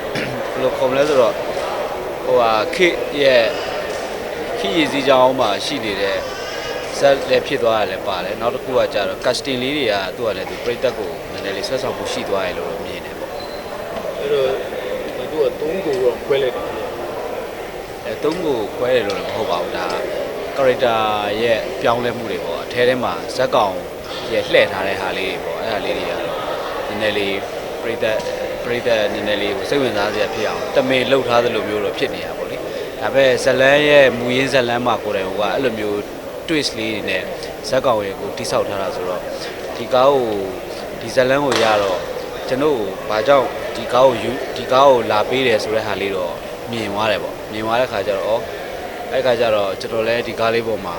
ဘူးကျွန်တော်တို့ကဘယ်လိုခေါ်မလဲဆိုတော့ဟိုဟာခိရဲ့ခိရည်စည်းကြောင်းမှာရှိနေတဲ့ဇက်လည်းဖြစ်သွားတယ်လည်းပါတယ်နောက်တစ်ခုကကြတော့ casting လေးတွေကသူ့ကလည်းသူပြိတက်ကိုနည်းနည်းလေးဆွဲဆောင်မှုရှိသွားတယ်လို့မြင်တယ်ပေါ့အဲ့တော့ဒီတို့က3ကိုတော့ခွဲလိုက်တယ်အဲသုံးကိုခွဲတယ်လို့လည်းမဟုတ်ပါဘူးဒါ character ရဲ့ပြောင်းလဲမှုတွေပေါ့အထဲထဲမှာဇက်ကောင်ရဲ့လှည့်ထားတဲ့ဟာလေးတွေပေါ့အဲ့ဒါလေးတွေကတော့နည်းနည်းလေးပြိတက် ပြိတက်နည်းနည်းလေးကိုစိတ်ဝင်စားစရာဖြစ်အောင်တမေလှုပ်ထားသလိုမျိုးတော့ဖြစ်နေတာပေါ့လေဒါပေမဲ့ဇလန်းရဲ့မူရင်းဇလန်းမှာကိုယ်တိုင်ကအဲ့လိုမျိုး twist လေးတွေနဲ့ဇက်ကောင်ရဲ့ကိုတိဆောက်ထားတာဆိုတော့ဒီကားကိုဒီဇလန်းကိုရတော့ကျွန်တော်ဘာကြောင့်ဒီကားကိုယူဒီကားကိုလာပေးတယ်ဆိုတဲ့ဟာလေးတော့မြင်သွားတယ်ပေါ့မြင်သွားတဲ့ခါကျတော့ဩအဲ့ခါကျတော့ကျွန်တော်လည်းဒီကားလေးပေါ်မှာ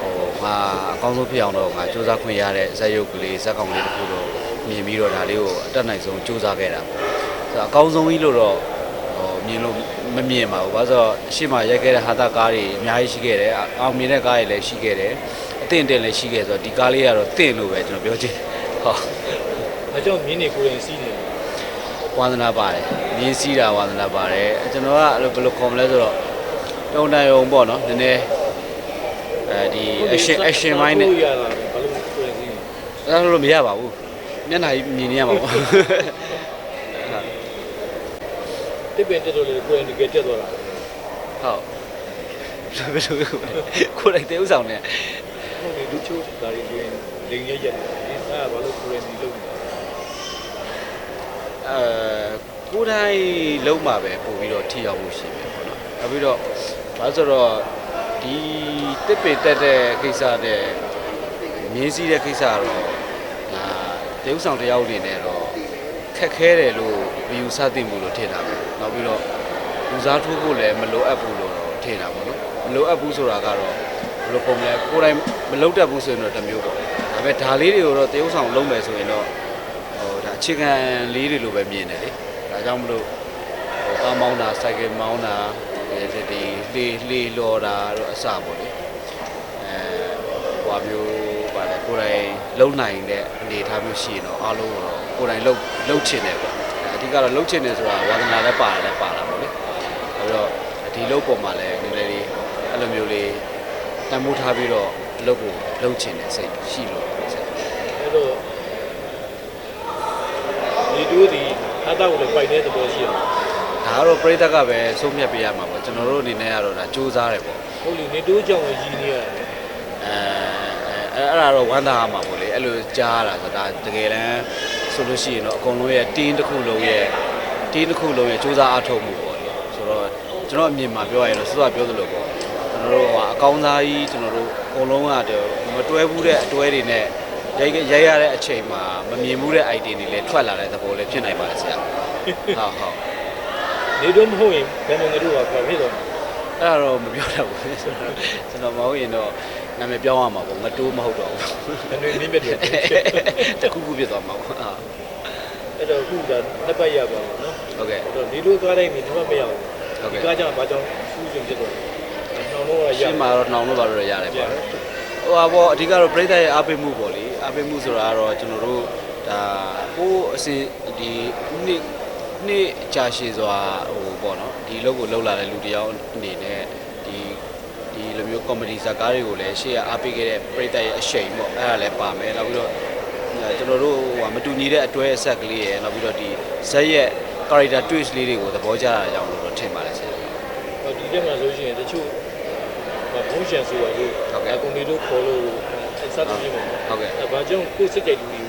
ဟိုငါအကောင်းဆုံးဖြစ်အောင်တော့ငါစူးစမ်းခွင့်ရတဲ့ဇက်ရုပ်ကလေးဇက်ကောင်လေးတစ်ခုတော့ မြင်ပြီးတော့ဒါလေးကိုအတက်နိုင်ဆုံးစူးစမ်းခဲ့တာပေါ့ဆိုတော့အကောင်းဆုံးကြီးလို့တော့ဟိုမြင်လို့မမြင်ပါဘူးဘာလို့ဆိုတော့အရှိမရိုက်ခဲ့တဲ့ဟာတာကားတွေအများကြီးရှိခဲ့တယ်အအောင်မြင်တဲ့ကားတွေလည်းရှိခဲ့တယ်အသင့်တင်လည်းရှိခဲ့ဆိုတော့ဒီကားလေးကတော့တင့်လို့ပဲကျွန်တော်ပြောချင်ဟုတ်ဒါကြောင့်မြင်းနေကိုယ်ရင်စီးနေတယ်ဝါသနာပါတယ်မြင်းစည်းတာဝါသနာပါတယ်ကျွန်တော်ကအဲ့လိုဘယ်လိုခေါ်မလဲဆိုတော့တုံတန်ယုံပေါ့နော်နည်းနည်းအဲဒီ action action မိုင်းနဲ့ရတာဘာလို့ကိုယ်ရင်စီးနေအဲ့လိုမရပါဘူး မျက်နှာကြီးမြင်နေရမှာပေါ့တစ်ပင်တက်တော့လေကိုယ်ရင်တကယ်တက်သွားတာဟုတ်ဘယ်လိုလဲကိုယ်လိုက်တဲ့ဥဆောင်နဲ့ဟုတ်တယ်လူချိုးဒါတွေကိုယ်ရင်လိန်ရရက်တယ်ဒီစားဘာလို့ကိုယ်ရင်စီးလုပ်နေတာအဲကိုယ်တိုင်လုံးမှာပဲပို့ပြီးတော့ထိရောက်မှုရှိတယ်ပေါ့နော်နောက်ပြီးတော့ဘာလို့ဆိုတော့ဒီတစ်ပင်တက်တဲ့ကိစ္စတဲ့မြင်းစည်းတဲ့ကိစ္စကတော့ဒါ တေဥဆောင်တယောက်အနေနဲ့တော့ခက်ခဲတယ်လို့ဗီယူစသိမှုလို့ထင်တာပဲနောက်ပြီးတော့လူစားထိုးဖို့လည်းမလိုအပ်ဘူးလို့တော့ထင်တာပေါ့နော်မလိုအပ်ဘူးဆိုတာကတော့ဘယ်လိုပုံလဲကိုယ်တိုင်မလုပ်တတ်ဘူးဆိုရင်တော့တစ်မျိုးပေါ့ဒါပေမဲ့ဒါလေးတွေကိုတော့တေဥဆောင်လုံးမယ်ဆိုရင်တော့ဟိုဒါအခြေခံလေးတွေလိုပဲမြင်တယ်လေဒါကြောင့်မလို့ဟိုကားမောင်းတာစိုက်ကယ်မောင်းတာဒီဒီလေလေလော်တာတော့အစပေါ့လေအဲ ဟွာမျိုးပါလေကိုယ်တိုင်လုံနိုင်တဲ့အနေအထားမျိုးရှိရင်တော့အားလုံးတော့ကိုယ်တိုင်လုံလုံချင်တယ်ပေါ့အဲအဓိကတော့လုံချင်တယ်ဆိုတာဝါသနာလည်းပါတယ်လည်းပါတာပေါ့လေအဲတော့ဒီလုံပေါ်မှာလည်းနည်းနည်းလေးအဲ့လိုမျိုးလေးတန်ဖိုးထားပြီးတော့အလုပ်ကိုလုံချင်တဲ့စိတ်ရှိလို့ဆက်အဲ့တော့ဒီတို့ဒီအတောက်ကိုပိုက်တဲ့သဘောရှိတယ်ဒါကတော့ပြိတက်ကပဲဆုံးဖြတ်ပေးရမှာပေါ့ကျွန်တော်တို့အနေနဲ့ကတော့ဒါစူးစမ်းတယ်ပေါ့ဟုတ်လေနေတို့ကြောင့်ရည်နေရတယ်အဲ အဲအဲ့ဒါတော့ဝမ်းသာရမှာပေါ့လေအဲ့လိုကြားရတာဆိုတာတကယ်တမ်းဆိုလို့ရှိရင်တော့အကုန်လုံးရဲ့တင်းတစ်ခုလုံးရဲ့တင်းတစ်ခုလုံးရဲ့စူးစမ်းအားထုတ်မှုပေါ့လေဆိုတော့ကျွန်တော်အမြင်မှာပြောရရင်တော့စောစောပြောသလိုပေါ့ကျွန်တော်တို့ကအကောင်းစားကြီးကျွန်တော်တို့အကုန်လုံးကတော့မတွဲဘူးတဲ့အတွဲတွေနဲ့ရိုက်ရိုက်ရတဲ့အချိန်မှာမမြင်ဘူးတဲ့ idea တွေလည်းထွက်လာတဲ့သဘောလည်းဖြစ်နိုင်ပါတယ်ဆရာဟုတ်ဟုတ်နေတို့မဟုတ်ရင်ဘယ်မှာငါတို့ကဘာဖြစ်တော့အဲ့ဒါတော့မပြောတတ်ဘူးဆိုတော့ကျွန်တော်မဟုတ်ရင်တော့ နာမည်ပြောင်းရမှာပေါ့ငတိုးမဟုတ်တော့ဘူးဘယ်လိုနည်းမြတ်တယ်တခုခုဖြစ်သွားမှာပေါ့ဟာအဲ့တော့ခုဒါနှစ်ပတ်ရပါတော့နော်ဟုတ်ကဲ့အဲ့တော့နေတို့သွားတိုင်းမြင်တော့မရဘူးဟုတ်ဒီကဲ့ကားကြောင့်ဘာကြောင့်ဖူးရှင်ဖြစ်တော့နှောင်းတော့ရရှင်းမှာတော့နှောင်လို့ပါတော့ရတယ်ပေါ့ဟိုဟာပေါ့အဓိကတော့ပြိဿရဲ့အားပေးမှုပေါ့လေအားပေးမှုဆိုတာကတော့ကျွန်တော်တို့ဒါကိုယ်အစဉ်ဒီနေ့နေ့ကြာရှည်စွာဟိုပေါ့နော်ဒီအလုပ်ကိုလုပ်လာတဲ့လူတစ်ယောက်အနေနဲ့ ဒီဒီလိုမျိုးကောမဒီဇာကားတွေကိုလည်းရှေ့ကအားပေးခဲ့တဲ့ပြိဿရဲ့အရှိန်ပေါ့အဲ့ဒါလည်းပါမယ်နောက်ပြီးတော့အဲကျွန်တော်တို့ဟိုမတူညီတဲ့အတွဲအဆက်ကလေးရယ်နောက်ပြီးတော့ဒီဇက်ရဲ့ character twist လေးတွေကိုသဘောကျတာကြောင့်လို့တော့ထင်ပါတယ်ဆရာဟောဒီတက်မှာဆိုရှင်တချို့ဘာဖူးရှင်ဆိုတာကိုဟုတ်ကဲ့အကုန်နေတို့ခေါ်လို့အစပ်ပြင်းမှာဟုတ်ကဲ့အဲဘာကြောင့်ကိုယ်စိတ်ကြိုက်လူတွေ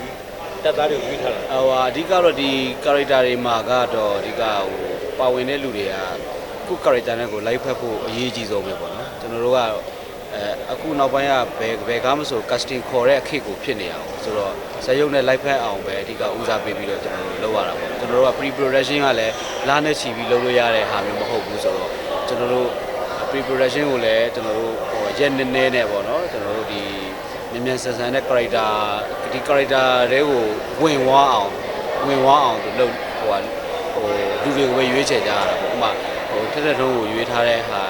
တက်သားတွေဝီးထားတာဟိုဟာအဓိကတော့ဒီ character တွေမှာကတော့အဓိကဟိုပါဝင်တဲ့လူတွေကကိုယ့် character နဲ့ကိုလိုက်ဖက်ဖို့အရေးကြီးဆုံးပဲပေါ့နော် ကျွန်တော်တို့ကအဲအခုနောက်ပိုင်းကဘယ်ဘယ်ကားမဆို casting ခေါ်တဲ့အခေတ်ကိုဖြစ်နေအောင်ဆိုတော့ဇက်ရုပ်နဲ့လိုက်ဖက်အောင်ပဲအဓိကဦးစားပေးပြီးတော့ကျွန်တော်တို့လုပ်ရတာပေါ့ကျွန်တော်တို့က pre production ကလည်းလာနဲ့ချီပြီးလုပ်လို့ရတဲ့ဟာမျိုးမဟုတ်ဘူးဆိုတော့ကျွန်တော်တို့ pre production ကိုလည်းကျွန်တော်တို့ဟိုရက်နည်းနည်းနဲ့ပေါ့နော်ကျွန်တော်တို့ဒီမြန်မြန်ဆန်ဆန်တဲ့ character ဒီ character တွေကိုဝင်ဝါအောင်ဝင်ဝါအောင်သူလုပ်ဟိုဟာဟိုလူတွေကိုပဲရွေးချယ်ကြရတာပေါ့ဥပမာဟိုထက်ထက်ထုံးကိုရွေးထားတဲ့ဟာ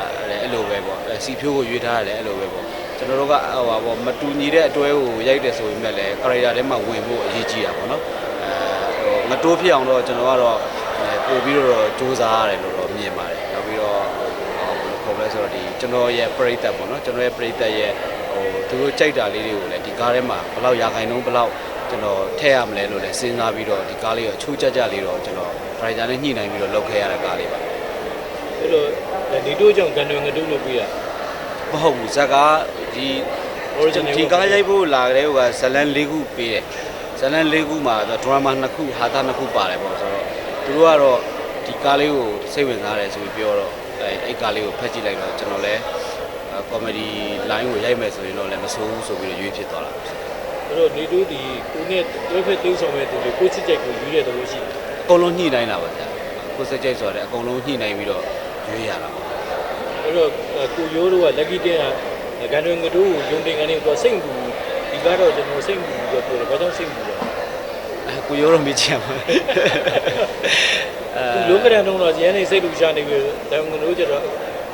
လည်းအဲ့လိုပဲပေါ့စီဖြိုးကိုရွေးထားရတယ်အဲ့လိုပဲပေါ့ကျွန်တော်တို့ကဟိုပါပေါ့မတူညီတဲ့အတွဲကိုရိုက်တယ်ဆိုပေမဲ့လည်း character ထဲမှာဝင်ဖို့အရေးကြီးတာပေါ့နော်အဲဟိုငတိုးဖြစ်အောင်တော့ကျွန်တော်ကတော့ပို့ပြီးတော့စူးစမ်းရတယ်လို့တော့မြင်ပါတယ်နောက်ပြီးတော့ဟိုဘယ်လိုခေါ်မလဲဆိုတော့ဒီကျွန်တော်ရဲ့ပရိသတ်ပေါ့နော်ကျွန်တော်ရဲ့ပရိသတ်ရဲ့ဟိုသူတို့ကြိုက်တာလေးတွေကိုလည်းဒီကားထဲမှာဘယ်လောက်ရာခိုင်နှုန်းဘယ်လောက်ကျွန်တော်ထည့်ရမလဲလို့လည်းစဉ်းစားပြီးတော့ဒီကားလေးကိုချိုးကြကြလေးတော့ကျွန်တော် driver နဲ့ညှိနှိုင်းပြီးတော့လုပ်ခဲ့ရတဲ့ကားလေးပါအဲ့တော့ ဒီတို့ကြောင့်ကန်တွေငတို့လို့ပြရမဟုတ်ဘူးဇက်ကားဒီ original ဒီကားရိုက်ဖို့လာတဲ့ဟိုကဇလန်၄ခုပေးတယ်ဇလန်၄ခုမှာဒရမာ၂ခုဟာတာ၂ခုပါတယ်ပေါ့ဆိုတော့သူတို့ကတော့ဒီကားလေးကိုစိတ်ဝင်စားတယ်ဆိုပြီးပြောတော့အဲအဲ့ကားလေးကိုဖက်ကြည့်လိုက်တော့ကျွန်တော်လည်းကောမဒီ line ကိုရိုက်မယ်ဆိုရင်တော့လည်းမဆိုးဘူးဆိုပြီးတော့ရွေးဖြစ်သွားတာအဲ့တော့ဒီတို့ဒီကိုနဲ့တွဲဖက်သိမ်းဆောင်မဲ့သူတွေကိုစစ်ကြိုက်ကိုယူရတဲ့လို့ရှိတယ်အကုန်လုံးညှိနှိုင်းတာပါဗျာကိုစက်ကြိတ်ဆိုတော့အကုန်လုံးညှိနှိုင်းပြီးတော့ရွေးရတာပေါ့ အဲ့တော့ကိုရိုးတို့က lucky တင်ကကန်တွေငတို့ကိုယုံတင်ကနေတော့စိတ်ဘူးဒီကတော့ကျွန်တော်စိတ်ဘူးပြောတယ်ဘာကြောင့်စိတ်ဘူးလဲအဲကိုရိုးတော့မေးချင်ပါအဲသူရုံးကရန်တော့တော့ရန်နေစိတ်လူရှာနေပြီဒါငတို့ကျတော့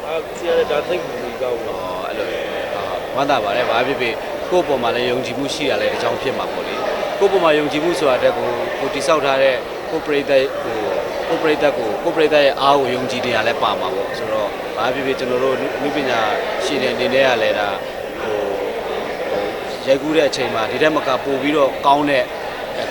အာဆရာဒါသိဘူးဒီကောက်တော့ဟောအဲ့လိုအာဝမ်းသာပါတယ်ဘာဖြစ်ဖြစ်ကိုယ့်ပေါ်မှာလည်းယုံကြည်မှုရှိရလဲအကြောင်းဖြစ်မှာပေါ့လေကိုယ့်ပေါ်မှာယုံကြည်မှုဆိုတာတက်ကိုကိုတိဆောက်ထားတဲ့ကိုပရိသတ်ကိုကို ပရိသတ်ကိုကိုပရိသတ်ရဲ့အားကိုယုံကြည်နေတာလည်းပါမှာပေါ့ဆိုတော့ဘာဖြစ်ဖြစ်ကျွန်တော်တို့လူပညာရှင်တဲ့အနေနဲ့ကလည်းဒါဟိုဟိုရိုက်ကူးတဲ့အချိန်မှာဒီထက်မကပို့ပြီးတော့ကောင်းတဲ့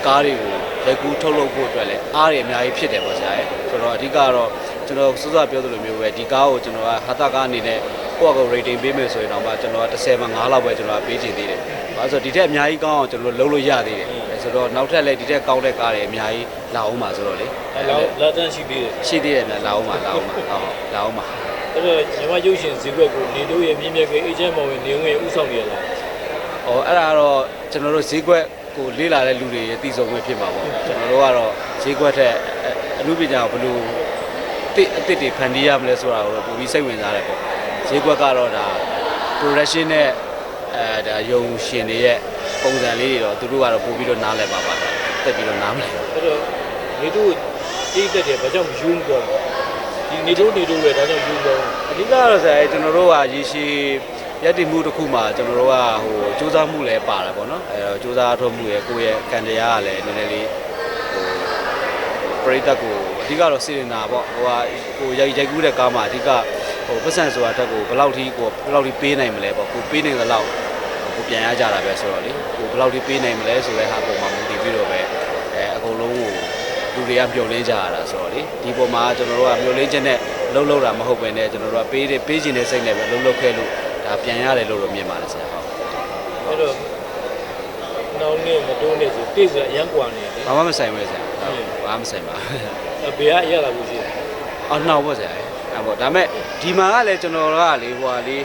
ကားတွေကိုရိုက်ကူးထုတ်လုပ်ဖို့အတွက်လည်းအားတွေအများကြီးဖြစ်တယ်ပေါ့ဆရာရဲ့ဆိုတော့အဓိကကတော့ကျွန်တော်စစပြောသလိုမျိုးပဲဒီကားကိုကျွန်တော်ကဟာတာကားအနေနဲ့ကိုယ့်အကော rating ပေးမယ်ဆိုရင်တော့မှကျွန်တော်က30မှာ9လောက်ပဲကျွန်တော်ကပေးချင်သေးတယ်။ဘာလို့ဆိုတော့ဒီထက်အများကြီးကောင်းအောင်ကျွန်တော်လုပ်လို့ရသေးတယ်။ ဆိုတော့နောက်ထပ်လည်းဒီထက်ကောင်းတဲ့ကားတွေအများကြီးလာအောင်ပါဆိုတော့လေအဲ့တော့လာတန်းရှိသေးတယ်ရှိသေးတယ်များလာအောင်ပါလာအောင်ပါဟုတ်လာအောင်ပါအဲ့တော့ညီမရုပ်ရှင်ဇီဘက်ကိုနေတို့ရဲ့မြင့်မြတ်ကအေဂျင့်မောင်ဝင်နေဝင်ဥဆောင်နေရလား။ဟောအဲ့ဒါကတော့ကျွန်တော်တို့ဈေးကွက်ကိုလေးလာတဲ့လူတွေရဲ့တည်ဆုံခွင့်ဖြစ်မှာပေါ့။ကျွန်တော်တို့ကတော့ဈေးကွက်ထက်အမှုပညာကိုဘယ်လိုတစ်အစ်စ်တွေဖန်တီးရမလဲဆိုတာကိုတော့ပိုပြီးစိတ်ဝင်စားတယ်ပေါ့။ဈေးကွက်ကတော့ဒါ production နဲ့အဲဒါယုံရှင်တွေရဲ့ ပုံစံလေးတွေတော့သူတို့ကတော့ပို့ပြီးတော့နားလည်ပါပါတက်ပြီးတော့နားမလည်ဘူးအဲ့တော့နေတို့တိတ်တက်တယ်ဘာကြောင့်ယူမကောဒီနေတို့နေတို့ပဲဒါကြောင့်ယူကောအဓိကကတော့ဆိုရင်ကျွန်တော်တို့ကရေရှည်ရက်တည်မှုတစ်ခုမှာကျွန်တော်တို့ကဟိုစူးစမ်းမှုလည်းပါတာပေါ့နော်အဲတော့စူးစမ်းထုတ်မှုရဲ့ကိုယ့်ရဲ့ကံတရားကလည်းနည်းနည်းလေးဟိုပရိသတ်ကိုအဓိကတော့စေရနာပေါ့ဟိုကဟိုရိုက်ရိုက်ကူးတဲ့ကားမှာအဓိကဟိုပတ်စံဆိုတာတက်ကိုဘယ်လောက်ထိကိုဘယ်လောက်ထိပေးနိုင်မလဲပေါ့ကိုပေးနိုင်တဲ့လောက် ကိုပြန်ရကြတာပဲဆိုတော့လေကိုဘယ်လောက်ထိပေးနိုင်မလဲဆိုတဲ့ဟာပုံမှာမူတည်ပြီးတော့ပဲအဲအကုန်လုံးကိုလူတွေကမျှော်လင့်ကြရတာဆိုတော့လေဒီပုံမှာကျွန်တော်တို့ကမျှော်လင့်ချက်နဲ့လှုပ်လှုပ်တာမဟုတ်ပဲねကျွန်တော်တို့ကပေးတယ်ပေးခြင်းတဲ့စိတ်နဲ့ပဲလှုပ်လှုပ်ခဲ့လို့ဒါပြန်ရတယ်လို့တော့မြင်ပါတယ်ဆရာဟုတ်အဲ့တော့နောက်နေ့မတိုးနေဆိုတိတ်စအရန်ကွာနေတယ်ဘာမှမဆိုင်ဘူးဆရာဟုတ်ဘာမှမဆိုင်ပါအဘေကအရလာဘူးရှိတယ်အော်နှောက်ပေါ့ဆရာအဲ့ပေါ့ဒါပေမဲ့ဒီမှာကလည်းကျွန်တော်ကလေဟိုဟာလေး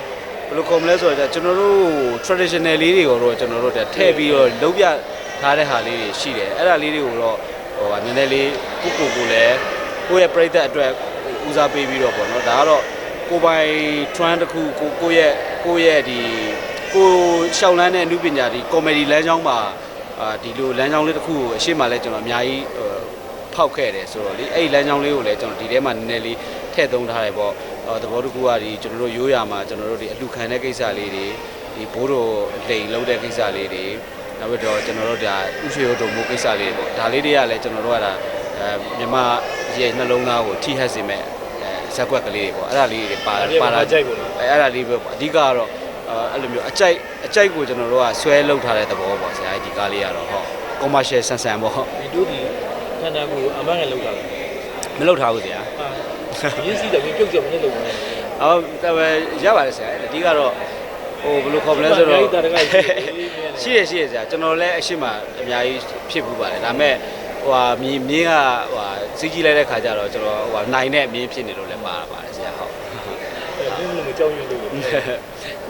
ဘယ်လိုခေါ်မလဲဆိုတော့ကျွန်တော်တို့ traditional လေးတွေကိုတော့ကျွန်တော်တို့ထည့်ပြီးတော့လုံးပြထားတဲ့ဟာလေးတွေရှိတယ်အဲ့ဒါလေးတွေကိုတော့ဟိုဟာနည်းနည်းလေးကိုကိုကိုလည်းကိုယ့်ရဲ့ပြိသက်အတွက်ဦးစားပေးပြီးတော့ပေါ့နော်ဒါကတော့ကိုပိုင် trend တစ်ခုကိုကိုယ့်ရဲ့ကိုယ့်ရဲ့ဒီကိုရှောင်းလန်းတဲ့အမှုပညာဒီ comedy လမ်းကြောင်းမှာအာဒီလိုလမ်းကြောင်းလေးတစ်ခုကိုအရှိမလဲကျွန်တော်အများကြီးဟိုဖောက်ခဲ့တယ်ဆိုတော့လေအဲ့ဒီလမ်းကြောင်းလေးကိုလည်းကျွန်တော်ဒီထဲမှာနည်းနည်းလေးထည့်သုံးထားတယ်ပေါ့အော် သဘောတကူကဒီကျွန်တော်တို့ရိုးရာမှာကျွန်တော်တို့ဒီအလူခံတဲ့ကိစ္စလေးတွေဒီဘိုးတော်လိန်လုံးတဲ့ကိစ္စလေးတွေနောက်ပြီးတော့ကျွန်တော်တို့ဒါဥရွှေတို့မိုးကိစ္စလေးတွေပေါ့ဒါလေးတွေကလည်းကျွန်တော်တို့ကဒါအဲမြမရဲ့နှလုံးသားကိုထိဟပ်စေမဲ့အဲဇက်ကွက်ကလေးတွေပေါ့အဲ့ဒါလေးတွေပါအဲ့ဒီပါမှာလာကြိုက်ကုန်တယ်အဲအဲ့ဒါလေးပဲပေါ့အဓိကကတော့အဲအဲ့လိုမျိုးအကြိုက်အကြိုက်ကိုကျွန်တော်တို့ကဆွဲလောက်ထားတဲ့သဘောပေါ့ဆရာဒီကားလေးကတော့ဟုတ် commercial ဆန်ဆန်ပေါ့ဒီတို့ဒီခန္ဓာကိုယ်အမှန်ကလောက်တာလားမလောက်ထားဘူးဆရာဟာ ရင်းစီတယ်ပြုတ်ကြမနေလို့ဘူးအော်ဒါပဲရပါတယ်ဆရာအဓိကတော့ဟိုဘယ်လိုခေါ်မလဲဆိုတော့တာတကယ်ရှိရရှိရဆရာကျွန်တော်လည်းအရှိမအများကြီးဖြစ်ဘူးပါတယ်ဒါပေမဲ့ဟိုဟာမြင်းမြင်းကဟိုဟာစီးကြီးလိုက်တဲ့ခါကျတော့ကျွန်တော်ဟိုဟာနိုင်တဲ့မြင်းဖြစ်နေလို့လည်းပါပါတယ်ဆရာဟုတ်ဘင်းလို့မကြောက်ရွံ့လို့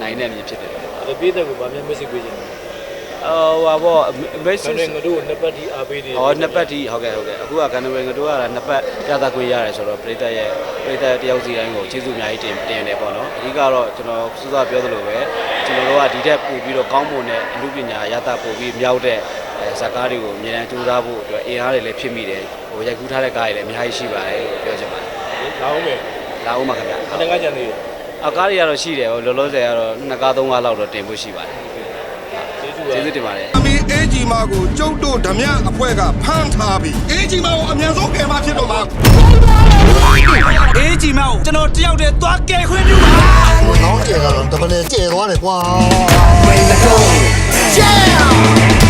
နိုင်တဲ့မြင်းဖြစ်တယ်လို့အဲ့ပြေးတဲ့ကိုဗာမြန်မက်ဆေ့ပေးခြင်းအော် ဟိုဟာပေါ့ဆ message န်ငါတို့နှစ်ပတ်ဒီအားပေးတယ်ဟောနှစ်ပတ်ထိဟုတ်ကဲ့ဟုတ်ကဲ့အခုကကန်နဝေငတို့ကနှစ်ပတ်ပြသခွင့်ရတယ်ဆိုတော့ပြည်သက်ရဲ့ပြည်သက်တယောက်စီတိုင်းကိုကျေးဇူးအများကြီးတင်တင်တယ်ပေါ့နော်အဓိကတော့ကျွန်တော်စစပြောသလိုပဲကျွန်တော်တို့ကဒီထက်ပို့ပြီးတော့ကောင်းမွန်တဲ့အမှုပညာရတာပို့ပြီးမြောက်တဲ့အဲဇာကားတွေကိုအများကြီးကြိုးစားဖို့အတွက်အင်အားတွေလည်းဖြစ်မိတယ်ဟိုရိုက်ကူးထားတဲ့ကားတွေလည်းအများကြီးရှိပါတယ်လို့ပြောချင်ပါတယ်လောင်းမယ်လာဦးမှာခင်ဗျာအတကကြံသေးအအကားတွေကတော့ရှိတယ်ဟိုလောလောဆယ်ကတော့နှစ်ကားသုံးကားလောက်တော့တင်ဖို့ရှိပါတယ် ကျေးဇူးတင်ပါတယ်အမီအေဂျီမာကိုကျုပ်တို့ဓမြအဖွဲကဖမ်းထားပြီးအေဂျီမာကိုအမြန်ဆုံးကယ်မဖြစ်တော့မှာအေးကြီးမောင်ကျွန်တော်တယောက်တည်းသွားကယ်ခွင့်ပြုပါ။နောက်ကျကတော့တမန်ကျဲသွားတယ်ကွာ။ Yeah!